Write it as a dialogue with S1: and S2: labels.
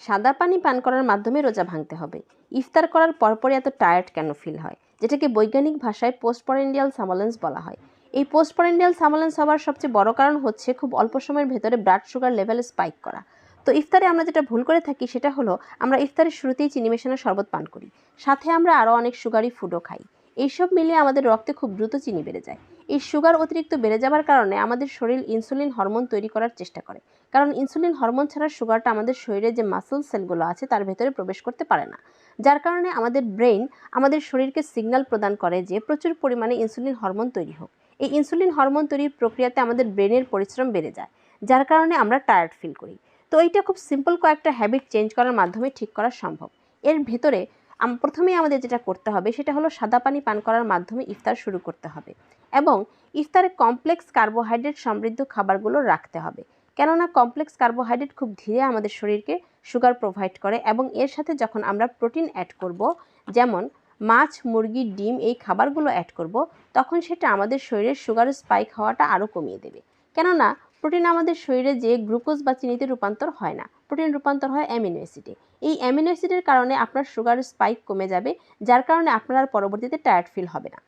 S1: সাদা পানি পান করার মাধ্যমে রোজা ভাঙতে হবে। ইফতার করার পরপরই এত টায়ার্ড কেন ফিল হয়? যেটাকে বৈজ্ঞানিক ভাষায় পোস্টপরেন্ডিয়াল সামালেন্স বলা হয়। এই পোস্টপরেন্ডিয়াল সামালেন্স হওয়ার সবচেয়ে বড় কারণ হচ্ছে খুব অল্প সময়ের ভেতরে ব্লাড সুগার লেভেল স্পাইক করা। তো ইফতারে আমরা যেটা ভুল করে থাকি সেটা হলো, আমরা ইফতারের শুরুতেই চিনি মেশানো শরবত পান করি। সাথে আমরা আরও অনেক সুগারি ফুডও খাই। এইসব মিলিয়ে আমাদের রক্তে খুব দ্রুত চিনি বেড়ে যায়। এই সুগার অতিরিক্ত বেড়ে যাওয়ার কারণে আমাদের শরীর ইনসুলিন হরমোন তৈরি করার চেষ্টা করে। কারণ ইনসুলিন হরমোন ছাড়া সুগারটা আমাদের শরীরে যে মাসল সেলগুলো আছে তার ভেতরে প্রবেশ করতে পারে না। যার কারণে আমাদের ব্রেন আমাদের শরীরকে সিগন্যাল প্রদান করে যে প্রচুর পরিমাণে ইনসুলিন হরমোন তৈরি হোক। এই ইনসুলিন হরমোন তৈরির প্রক্রিয়াতে আমাদের ব্রেনের পরিশ্রম বেড়ে যায়, যার কারণে আমরা টায়ার্ড ফিল করি। তো এইটা খুব সিম্পল কয়েকটা হ্যাবিট চেঞ্জ করার মাধ্যমে ঠিক করা সম্ভব। এর ভেতরে প্রথমেই আমাদের যেটা করতে হবে সেটা হলো সাদা পানি পান করার মাধ্যমে ইফতার শুরু করতে হবে এবং ইফতারে কমপ্লেক্স কার্বোহাইড্রেট সমৃদ্ধ খাবারগুলো রাখতে হবে। কেননা কমপ্লেক্স কার্বোহাইড্রেট খুব ধীরে আমাদের শরীরকে সুগার প্রোভাইড করে এবং এর সাথে যখন আমরা প্রোটিন অ্যাড করব, যেমন মাছ, মুরগি, ডিম এই খাবারগুলো অ্যাড করব, তখন সেটা আমাদের শরীরের সুগার স্পাইক হওয়াটা আরও কমিয়ে দেবে। কেননা প্রোটিন আমাদের শরীরে যে গ্লুকোজ বা চিনিতে রূপান্তর হয় না প্রোটিন রূপান্তর হয় অ্যামিনো অ্যাসিডে এই অ্যামিনো অ্যাসিডের কারণে আপনার সুগার স্পাইক কমে যাবে, যার কারণে আপনার পরবর্তীতে টায়ার্ড ফিল হবে না।